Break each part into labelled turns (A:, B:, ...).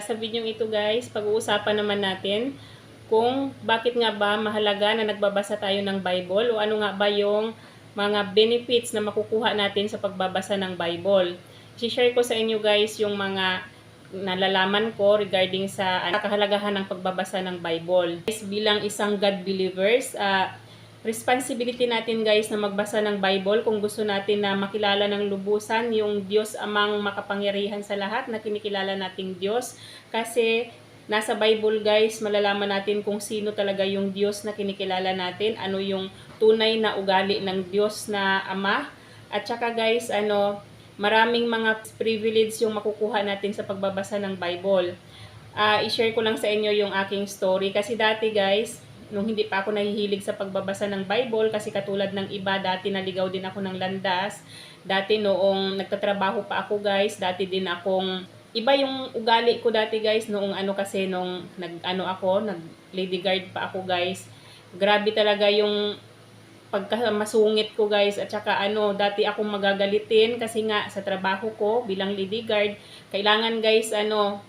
A: sa video ito guys, pag-uusapan naman natin kung bakit nga ba mahalaga na nagbabasa tayo ng Bible o ano nga ba yung mga benefits na makukuha natin sa pagbabasa ng Bible. I-share ko sa inyo guys yung mga nalalaman ko regarding sa uh, kahalagahan ng pagbabasa ng Bible. Guys, bilang isang God believers, uh, responsibility natin guys na magbasa ng Bible kung gusto natin na makilala ng lubusan yung Diyos amang makapangyarihan sa lahat na kinikilala nating Diyos. Kasi nasa Bible guys malalaman natin kung sino talaga yung Diyos na kinikilala natin ano yung tunay na ugali ng Diyos na Ama. At saka guys ano maraming mga privilege yung makukuha natin sa pagbabasa ng Bible. Uh, i-share ko lang sa inyo yung aking story. Kasi dati guys, nung hindi pa ako nahihilig sa pagbabasa ng Bible kasi katulad ng iba, dati naligaw din ako ng landas. Dati noong nagtatrabaho pa ako guys, dati din akong iba yung ugali ko dati guys noong ano kasi nung nag ano ako, nag lady guard pa ako guys. Grabe talaga yung pagka masungit ko guys at saka ano dati akong magagalitin kasi nga sa trabaho ko bilang lady guard kailangan guys ano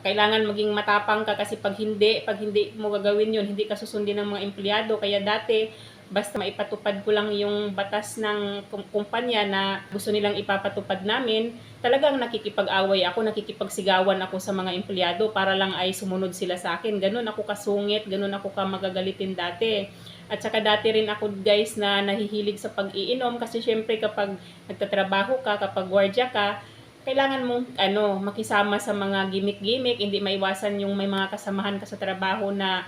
A: kailangan maging matapang ka kasi pag hindi pag hindi mo gagawin yun hindi ka susundin ng mga empleyado kaya dati basta maipatupad ko lang yung batas ng kumpanya na gusto nilang ipapatupad namin, talagang nakikipag-away ako, nakikipagsigawan ako sa mga empleyado para lang ay sumunod sila sa akin. Ganun ako kasungit, ganun ako ka magagalitin dati. At saka dati rin ako guys na nahihilig sa pag-iinom kasi syempre kapag nagtatrabaho ka, kapag gwardiya ka, kailangan mong ano, makisama sa mga gimmick-gimmick, hindi maiwasan yung may mga kasamahan ka sa trabaho na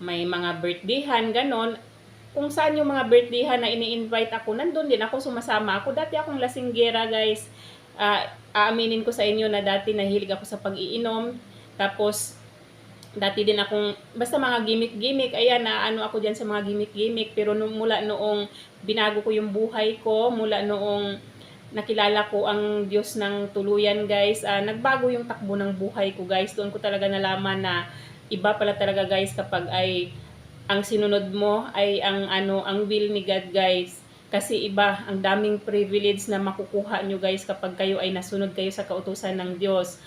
A: may mga birthdayhan, ganon kung saan yung mga birthday na ini-invite ako, nandun din ako, sumasama ako. Dati akong lasinggera, guys. Uh, aaminin ko sa inyo na dati nahilig ako sa pag-iinom. Tapos, dati din akong, basta mga gimmick-gimmick, ayan, na ano ako dyan sa mga gimmick-gimmick. Pero nung, mula noong binago ko yung buhay ko, mula noong nakilala ko ang Diyos ng tuluyan, guys, uh, nagbago yung takbo ng buhay ko, guys. Doon ko talaga nalaman na iba pala talaga, guys, kapag ay ang sinunod mo ay ang ano ang will ni God guys. Kasi iba ang daming privilege na makukuha nyo guys kapag kayo ay nasunod kayo sa kautusan ng Diyos.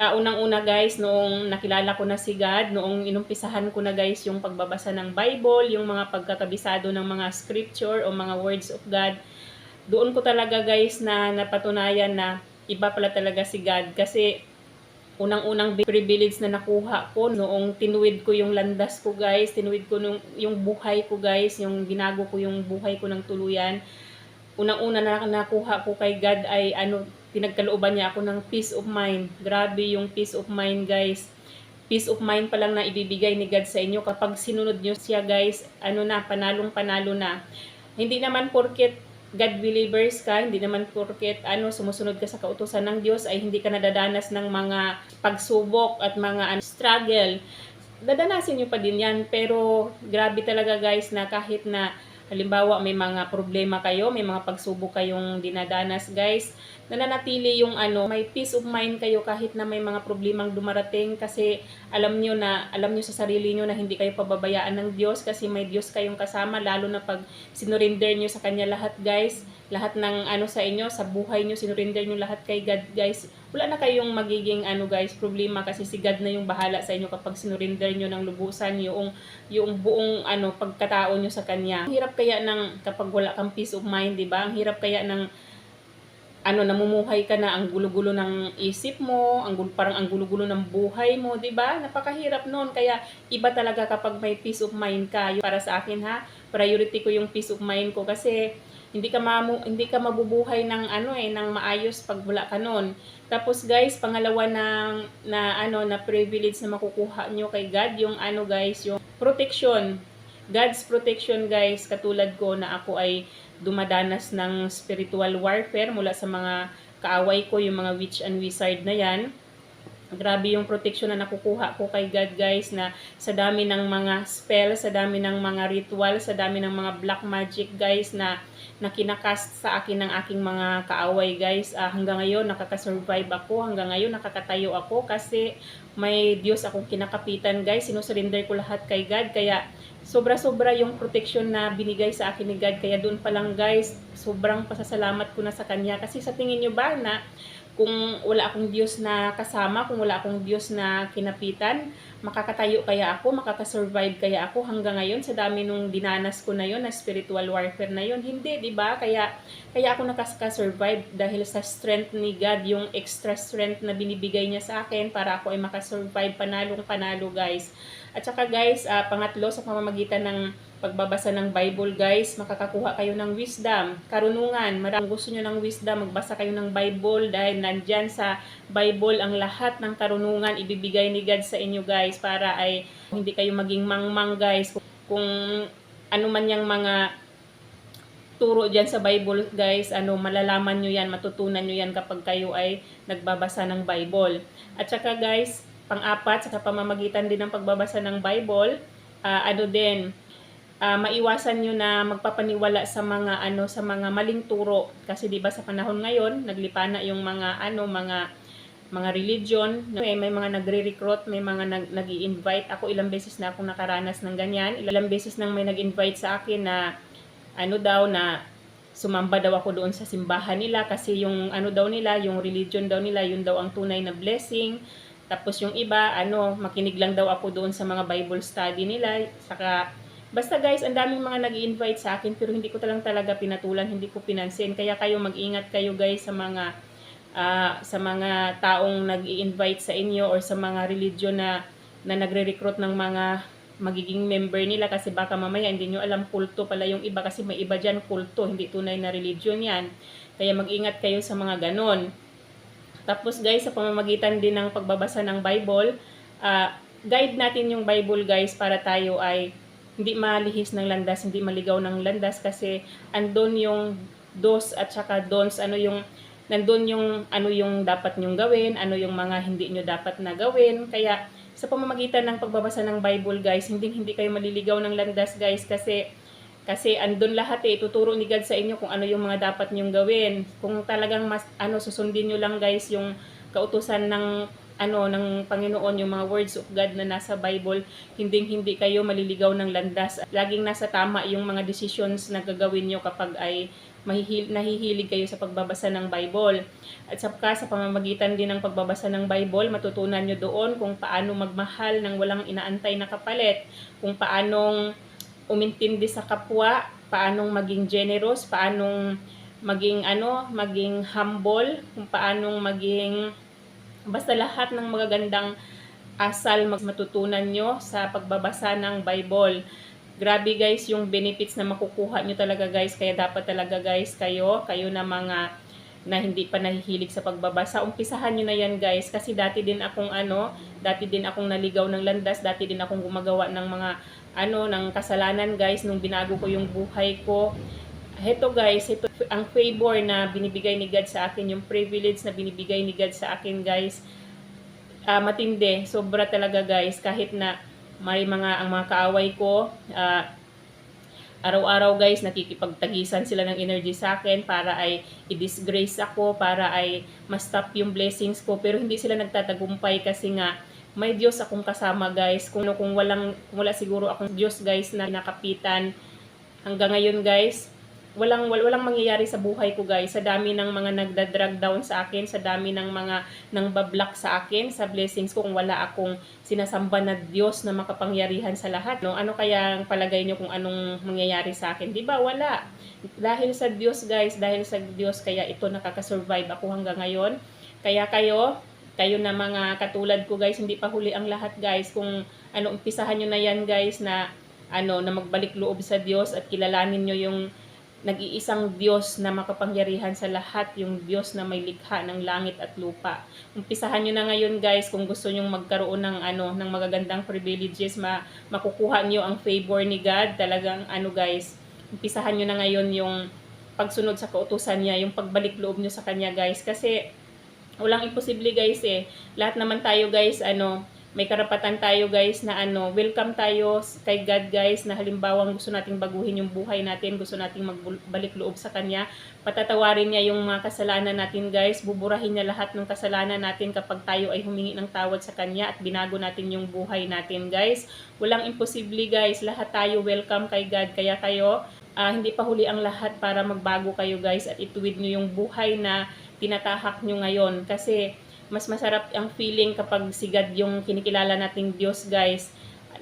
A: Uh, unang-una guys noong nakilala ko na si God noong inumpisahan ko na guys yung pagbabasa ng Bible yung mga pagkakabisado ng mga scripture o mga words of God doon ko talaga guys na napatunayan na iba pala talaga si God kasi unang-unang privilege na nakuha ko noong tinuwid ko yung landas ko guys, tinuwid ko nung, yung buhay ko guys, yung ginago ko yung buhay ko ng tuluyan. Unang-una na nakuha ko kay God ay ano, pinagkalooban niya ako ng peace of mind. Grabe yung peace of mind guys. Peace of mind pa lang na ibibigay ni God sa inyo kapag sinunod niyo siya guys, ano na, panalong panalo na. Hindi naman porket God believers ka, hindi naman porket ano, sumusunod ka sa kautusan ng Diyos ay hindi ka nadadanas ng mga pagsubok at mga ano, struggle. Dadanasin nyo pa din yan, pero grabe talaga guys na kahit na halimbawa may mga problema kayo, may mga pagsubok kayong dinadanas guys, nananatili yung ano, may peace of mind kayo kahit na may mga problemang dumarating kasi alam nyo na, alam nyo sa sarili nyo na hindi kayo pababayaan ng Diyos kasi may Diyos kayong kasama lalo na pag sinurinder nyo sa Kanya lahat guys, lahat ng ano sa inyo, sa buhay nyo, sinurinder nyo lahat kay God guys, wala na kayong magiging ano guys, problema kasi si God na yung bahala sa inyo kapag sinurinder nyo ng lubusan yung, yung buong ano, pagkatao nyo sa Kanya. Ang hirap kaya ng kapag wala kang peace of mind, di ba? Ang hirap kaya ng ano namumuhay ka na ang gulo-gulo ng isip mo, ang parang ang gulo-gulo ng buhay mo, 'di ba? Napakahirap noon kaya iba talaga kapag may peace of mind ka. Para sa akin ha, priority ko yung peace of mind ko kasi hindi ka mamu, hindi ka mabubuhay ng ano eh ng maayos pag wala ka noon. Tapos guys, pangalawa na na ano na privilege na makukuha nyo kay God, yung ano guys, yung protection. God's protection guys, katulad ko na ako ay dumadanas ng spiritual warfare mula sa mga kaaway ko, yung mga witch and wizard na yan. Grabe yung protection na nakukuha ko kay God guys na sa dami ng mga spell, sa dami ng mga ritual, sa dami ng mga black magic guys na na kinakast sa akin ng aking mga kaaway guys. Uh, hanggang ngayon nakaka-survive ako, hanggang ngayon nakakatayo ako kasi may Diyos akong kinakapitan guys. Sinusurrender ko lahat kay God kaya sobra-sobra yung protection na binigay sa akin ni God. Kaya doon pa lang guys, sobrang pasasalamat ko na sa Kanya. Kasi sa tingin nyo ba na kung wala akong Diyos na kasama, kung wala akong Diyos na kinapitan, makakatayo kaya ako, makakasurvive kaya ako hanggang ngayon sa dami nung dinanas ko na yon na spiritual warfare na yon Hindi, di ba? Kaya, kaya ako nakaka-survive dahil sa strength ni God, yung extra strength na binibigay niya sa akin para ako ay makasurvive panalong panalo guys. At saka guys, ah, pangatlo sa pamamagitan ng pagbabasa ng Bible guys, makakakuha kayo ng wisdom, karunungan. Maraming gusto nyo ng wisdom, magbasa kayo ng Bible dahil nandyan sa Bible ang lahat ng karunungan ibibigay ni God sa inyo guys para ay hindi kayo maging mangmang guys. Kung, ano man yung mga turo dyan sa Bible guys, ano malalaman nyo yan, matutunan nyo yan kapag kayo ay nagbabasa ng Bible. At saka guys, pang-apat, sa pamamagitan din ng pagbabasa ng Bible, ah, ano din, ah, maiwasan nyo na magpapaniwala sa mga ano sa mga maling turo. Kasi 'di ba sa panahon ngayon naglipana yung mga ano mga mga religion. May, may mga nagre-recruit may mga nag nag invite ako ilang beses na akong nakaranas ng ganyan. Ilang beses nang may nag-invite sa akin na ano daw na sumamba daw ako doon sa simbahan nila. Kasi yung ano daw nila yung religion daw nila yun daw ang tunay na blessing. Tapos yung iba ano makinig lang daw ako doon sa mga Bible study nila. Saka Basta guys, ang daming mga nag invite sa akin pero hindi ko talang talaga pinatulan, hindi ko pinansin. Kaya kayo mag-ingat kayo guys sa mga ah, sa mga taong nag invite sa inyo or sa mga religion na na nagre-recruit ng mga magiging member nila kasi baka mamaya hindi nyo alam kulto pala yung iba kasi may iba dyan kulto, hindi tunay na religion yan. Kaya mag-ingat kayo sa mga ganon. Tapos guys, sa pamamagitan din ng pagbabasa ng Bible, ah, guide natin yung Bible guys para tayo ay hindi malihis ng landas, hindi maligaw ng landas kasi andon yung dos at saka dons, ano yung nandun yung ano yung dapat nyong gawin, ano yung mga hindi nyo dapat na gawin. Kaya sa pamamagitan ng pagbabasa ng Bible guys, hindi hindi kayo maliligaw ng landas guys kasi kasi andun lahat eh, tuturo ni God sa inyo kung ano yung mga dapat nyong gawin. Kung talagang mas ano susundin nyo lang guys yung kautusan ng ano ng Panginoon yung mga words of God na nasa Bible, hindi hindi kayo maliligaw ng landas. Laging nasa tama yung mga decisions na gagawin nyo kapag ay mahihil, nahihilig kayo sa pagbabasa ng Bible. At saka sa pamamagitan din ng pagbabasa ng Bible, matutunan nyo doon kung paano magmahal ng walang inaantay na kapalit, kung paanong umintindi sa kapwa, paanong maging generous, paanong maging ano, maging humble, kung paanong maging Basta lahat ng magagandang asal matutunan nyo sa pagbabasa ng Bible. Grabe guys yung benefits na makukuha nyo talaga guys. Kaya dapat talaga guys kayo, kayo na mga na hindi pa nahihilig sa pagbabasa. Umpisahan nyo na yan guys. Kasi dati din akong ano, dati din akong naligaw ng landas. Dati din akong gumagawa ng mga ano, ng kasalanan guys. Nung binago ko yung buhay ko heto guys, ito ang favor na binibigay ni God sa akin, yung privilege na binibigay ni God sa akin guys, uh, matindi, sobra talaga guys, kahit na may mga, ang mga kaaway ko, uh, araw-araw guys, nakikipagtagisan sila ng energy sa akin para ay i-disgrace ako, para ay ma-stop yung blessings ko, pero hindi sila nagtatagumpay kasi nga, may Diyos akong kasama guys, kung, kung walang, kung wala siguro akong Diyos guys na nakapitan, hanggang ngayon guys, walang wal, walang mangyayari sa buhay ko guys. Sa dami ng mga nagda-drag down sa akin sa dami ng mga nang bablock sa akin sa blessings ko kung wala akong sinasamba na Diyos na makapangyarihan sa lahat no? Ano kaya ang palagay nyo kung anong mangyayari sa akin? Di ba? Wala. Dahil sa Diyos guys dahil sa Diyos kaya ito nakaka-survive ako hanggang ngayon. Kaya kayo kayo na mga katulad ko guys hindi pa huli ang lahat guys. Kung ano umpisahan nyo na yan guys na ano na magbalik loob sa Diyos at kilalanin nyo yung nag-iisang Diyos na makapangyarihan sa lahat, yung Diyos na may likha ng langit at lupa. Umpisahan nyo na ngayon guys kung gusto nyong magkaroon ng ano ng magagandang privileges, ma makukuha nyo ang favor ni God. Talagang ano guys, umpisahan nyo na ngayon yung pagsunod sa kautusan niya, yung pagbalik loob nyo sa kanya guys. Kasi walang imposible guys eh. Lahat naman tayo guys, ano, may karapatan tayo guys na ano, welcome tayo kay God guys na halimbawa gusto nating baguhin yung buhay natin, gusto nating magbalik loob sa Kanya, patatawarin niya yung mga kasalanan natin guys, buburahin niya lahat ng kasalanan natin kapag tayo ay humingi ng tawad sa Kanya at binago natin yung buhay natin guys. Walang imposible guys, lahat tayo welcome kay God, kaya kayo uh, hindi pa huli ang lahat para magbago kayo guys at ituwid nyo yung buhay na tinatahak nyo ngayon. Kasi mas masarap ang feeling kapag sigad yung kinikilala nating Diyos guys.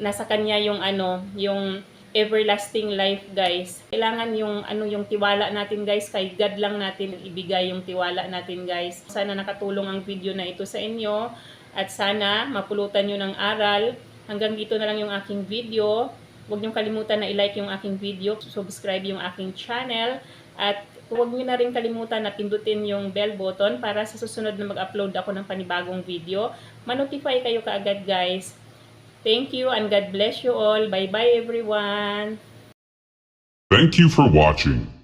A: Nasa Kanya yung ano, yung everlasting life guys. Kailangan yung ano yung tiwala natin guys kay God lang natin ibigay yung tiwala natin guys. Sana nakatulong ang video na ito sa inyo at sana mapulutan nyo ng aral. Hanggang dito na lang yung aking video. Huwag niyong kalimutan na i-like yung aking video, subscribe yung aking channel at huwag niyo na rin kalimutan na pindutin yung bell button para sa susunod na mag-upload ako ng panibagong video. Manotify kayo kaagad guys. Thank you and God bless you all. Bye-bye everyone.
B: Thank you for watching.